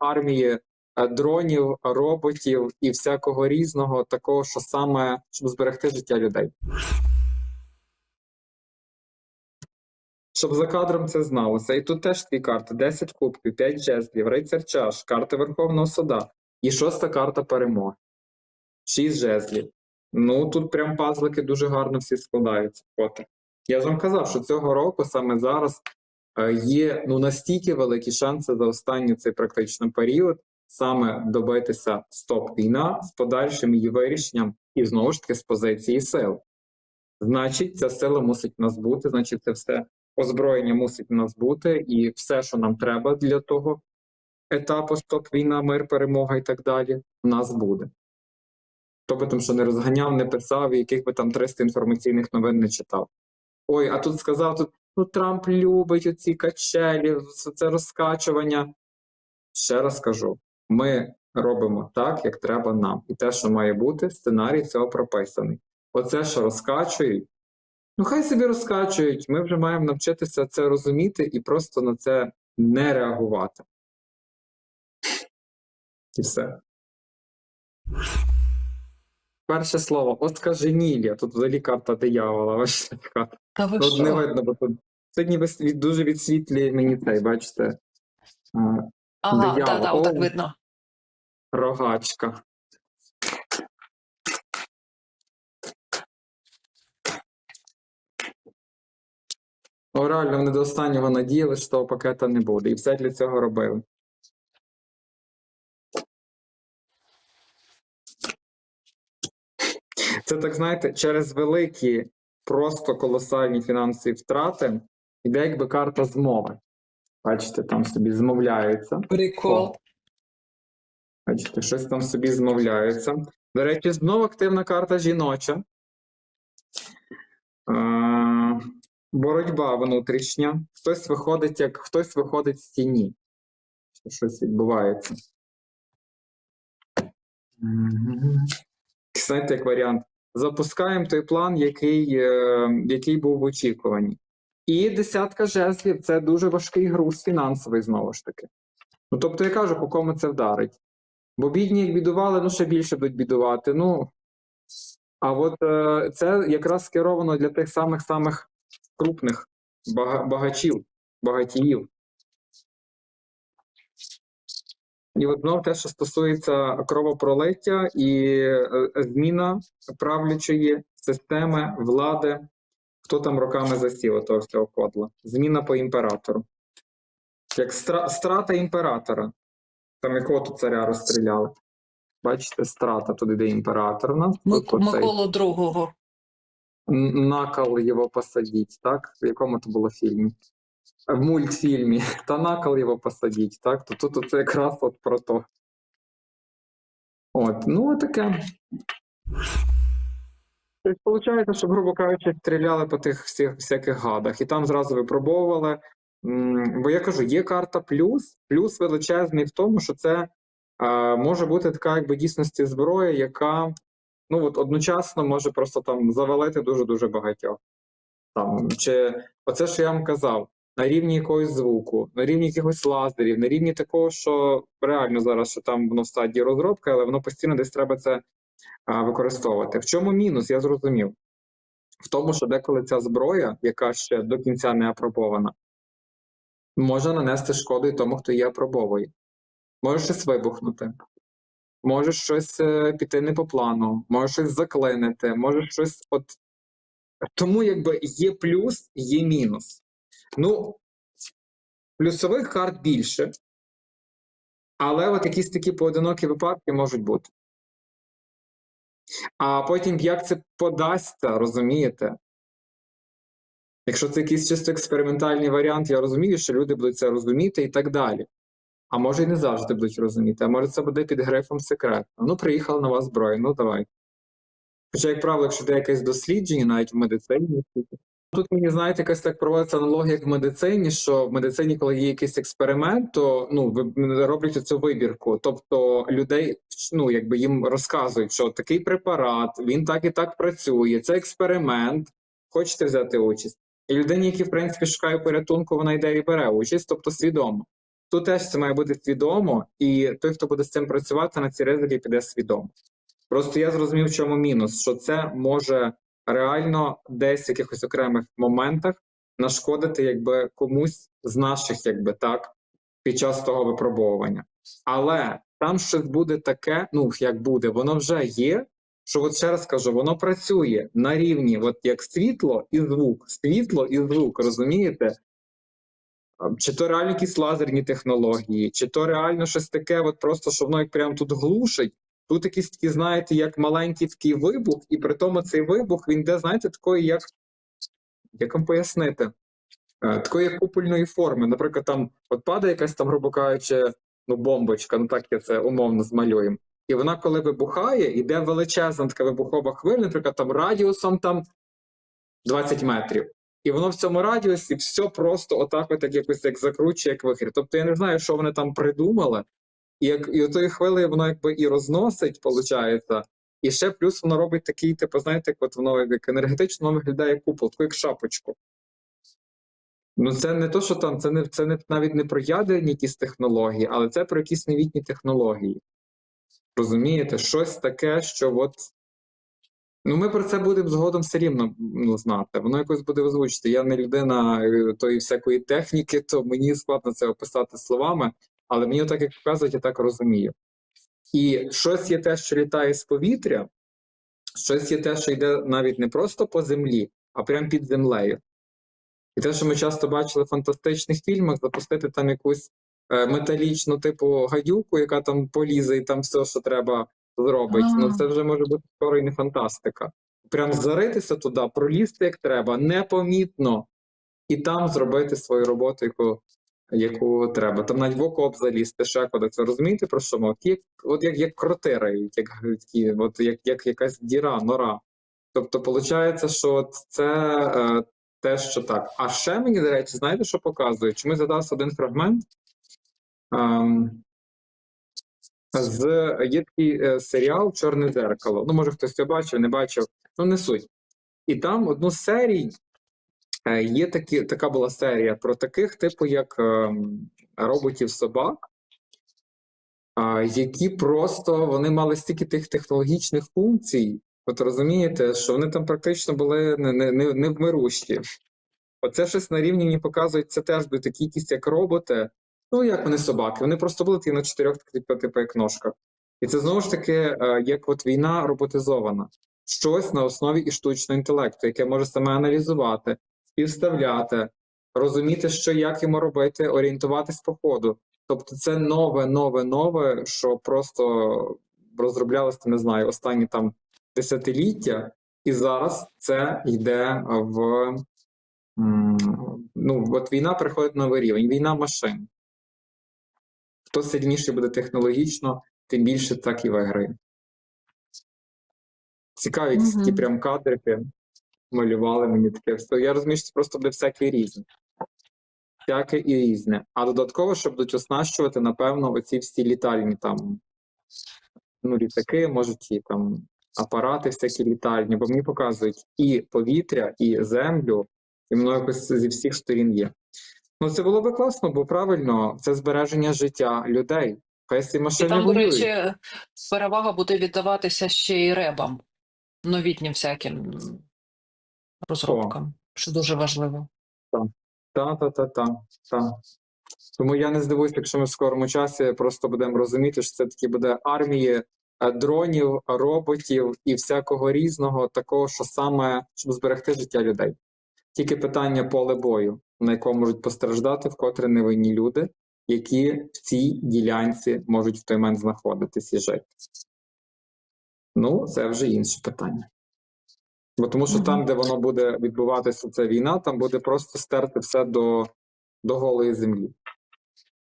армії е, дронів, роботів і всякого різного, такого, що саме щоб зберегти життя людей. Щоб за кадром це зналося. І тут теж дві карти: 10 кубків, 5 жезлів, рицар чаш, карта Верховного Суда і шоста карта перемоги. 6 жезлів. Ну тут прям пазлики дуже гарно всі складаються. Я ж вам казав, що цього року саме зараз є ну настільки великі шанси за останній цей практично період саме добитися стоп війна з подальшим її вирішенням і знову ж таки з позиції сил. Значить, ця сила мусить нас бути, значить, це все озброєння мусить нас бути, і все, що нам треба для того етапу стоп війна, мир, перемога і так далі, в нас буде. Хто би там що не розганяв, не писав, і яких би там 300 інформаційних новин не читав. Ой, а тут сказав, тут ну Трамп любить оці качелі, це розкачування. Ще раз кажу: ми робимо так, як треба нам. І те, що має бути, сценарій цього прописаний. Оце, що розкачують, ну хай собі розкачують. Ми вже маємо навчитися це розуміти і просто на це не реагувати. І все. Перше слово оскаженілля. Тут взагалі карта диявола. Бачите, така. Та ви Тут не що? видно, бо тут сьогодні вис- від- дуже відсвітлює мені цей, бачите, а, Ага, диявол. так, так, отак О. видно. рогачка. О, реально, вони до останнього надіяли, що того пакета не буде. І все для цього робили. Це так, знаєте, через великі, просто колосальні фінансові втрати йде якби карта змови. Бачите, там собі змовляються. Прикол. Бачите, щось там собі змовляються. До речі, знову активна карта жіноча. Е, боротьба внутрішня. Хтось виходить, як хтось виходить з тіні. Щось відбувається. Знаєте, як варіант. Запускаємо той план, який, е, який був в очікуванні. І десятка жезлів це дуже важкий груз фінансовий, знову ж таки. Ну, тобто, я кажу, по кому це вдарить. Бо бідні, як бідували, ну ще більше будуть бідувати. Ну, а от е, це якраз скеровано для тих самих самих крупних бага- багачів, багатіїв. І от знов те, що стосується кровопролиття і е, зміна правлячої системи влади, хто там роками засів того всього кодла. Зміна по імператору. Як стра- страта імператора. Там якого тут царя розстріляли. Бачите, страта туди, де імператор у нас. Миколу другого. накал його посадіть, так? В якому то було фільмі? В мультфільмі. Та накал його посадіть, так? То тут оце якраз от про то. От, ну таке. Тобто, виходить, що, грубо кажучи, стріляли по тих всіх всяких гадах, і там зразу випробовували. Бо я кажу, є карта плюс, плюс величезний в тому, що це е, може бути така, якби дійсності зброя, яка ну от одночасно може просто там завалити дуже-дуже багатьох. Там, чи оце, що я вам казав, на рівні якогось звуку, на рівні якихось лазерів, на рівні такого, що реально зараз що там воно в стадії розробки, але воно постійно десь треба це а, використовувати. В чому мінус, я зрозумів. В тому, що деколи ця зброя, яка ще до кінця не апробована, може нанести шкоду і тому, хто її апробовує. Може щось вибухнути, може щось е, піти не по плану, може щось заклинити, може щось от. Тому якби є плюс, є мінус. Ну, плюсових карт більше, але от якісь такі поодинокі випадки можуть бути. А потім як це подасться, розумієте? Якщо це якийсь чисто експериментальний варіант, я розумію, що люди будуть це розуміти і так далі. А може і не завжди будуть розуміти, а може це буде під грифом секретно. Ну, приїхала нова зброя, ну давай. Хоча, як правило, якщо де якесь дослідження, навіть в медицині, тут мені знаєте, якась так проводиться аналогія як в медицині, що в медицині, коли є якийсь експеримент, то ну роблять цю вибірку. Тобто людей ну якби їм розказують, що такий препарат, він так і так працює. Це експеримент. Хочете взяти участь? І людині, які в принципі шукає порятунку, вона йде і бере участь, тобто свідомо. тут теж це має бути свідомо, і той, хто буде з цим працювати, на ці ризики піде свідомо. Просто я зрозумів, в чому мінус, що це може реально десь в якихось окремих моментах нашкодити якби комусь з наших, якби так, під час того випробовування. Але там щось буде таке, ну як буде, воно вже є. Що от ще раз кажу, воно працює на рівні, от як світло і звук, світло і звук, розумієте? Чи то реально якісь лазерні технології, чи то реально щось таке, от просто що воно як прямо тут глушить. Тут якісь такі, знаєте, як маленький такий вибух, і при тому цей вибух він йде, знаєте, такої, як як вам пояснити, Е, такої купольної форми. Наприклад, там от падає якась там, грубо кажучи, ну, бомбочка, ну так я це умовно змалюємо. І вона, коли вибухає, іде величезна така вибухова хвиля, наприклад, там радіусом там 20 метрів. І воно в цьому радіусі все просто отак, от як якось як закручує, як вихір. Тобто я не знаю, що вони там придумали, і як і отої хвилею воно якби і розносить, виходить, і ще плюс воно робить такий, типу, знаєте, як от воно як енергетично воно виглядає як купол, таку як шапочку. Ну, це не то, що там, це не це не навіть не про ядерні якісь технології, але це про якісь новітні технології. Розумієте, щось таке, що от. Ну, ми про це будемо згодом все рівно знати. Воно якось буде озвучити. Я не людина е, тої всякої техніки, то мені складно це описати словами, але мені так як показують, я так розумію. І щось є те, що літає з повітря, щось є те, що йде навіть не просто по землі, а прямо під землею. І те, що ми часто бачили в фантастичних фільмах, запустити там якусь е, металічну типу гадюку, яка там полізе і там все, що треба, зробить. Ну А. це вже може бути скоро і не фантастика. Прям заритися туди, пролізти як треба, непомітно, і там зробити свою роботу, яку, яку треба. Там навіть в окоп залізти, ще куди. Це розумієте про що? От як, от як, як кротири, як, от як, як якась діра, нора. Тобто, виходить, що от це е, те, що так. А ще мені, до речі, знаєте, що показує? Чому задався один фрагмент? Ем, з є такий е, серіал Чорне дзеркало. Ну, може, хтось це бачив, не бачив, ну не суть. І там одну е, є такі, така була серія про таких, типу, як ем, роботів собак, які просто вони мали стільки тих технологічних функцій. От розумієте, що вони там практично були не, не, не, невмирущі. Оце щось на рівні мені показують, це теж будуть такі якісь як роботи. Ну, як вони собаки, вони просто були такі на чотирьох, типу, типу як ножках. І це знову ж таки, е, як от війна роботизована, щось на основі і штучного інтелекту, яке може саме аналізувати, співставляти, розуміти, що як йому робити, орієнтуватись по ходу. Тобто, це нове, нове, нове, що просто розроблялося, не знаю, останні там десятиліття, і зараз це йде в. Ну, от війна приходить на новий рівень, війна машин. Хто сильніший буде технологічно, тим більше так і виграє. Цікаві якісь такі прям кадрики малювали мені таке все. Я розумію, що це просто буде всяке різне. Всяке і різне. А додатково, що будуть оснащувати, напевно, оці всі літальні там ну, літаки, можуть і там апарати всякі літальні, бо мені показують і повітря, і землю, і воно якось зі всіх сторін є. Ну, це було би класно, бо правильно, це збереження життя людей. Хай ці І машини там, до речі, перевага буде віддаватися ще й ребам, новітнім всяким розробкам, що дуже важливо. Та, та, та, та, та. Тому я не здивуюсь, якщо ми в скорому часі просто будемо розуміти, що це такі буде армії е, дронів, роботів і всякого різного, такого, що саме щоб зберегти життя людей. Тільки питання поле бою, на якому можуть постраждати вкотре невинні люди, які в цій ділянці можуть в той момент знаходитись і жити. Ну, це вже інше питання. Бо тому що там, де воно буде відбуватися ця війна, там буде просто стерти все до, до голої землі.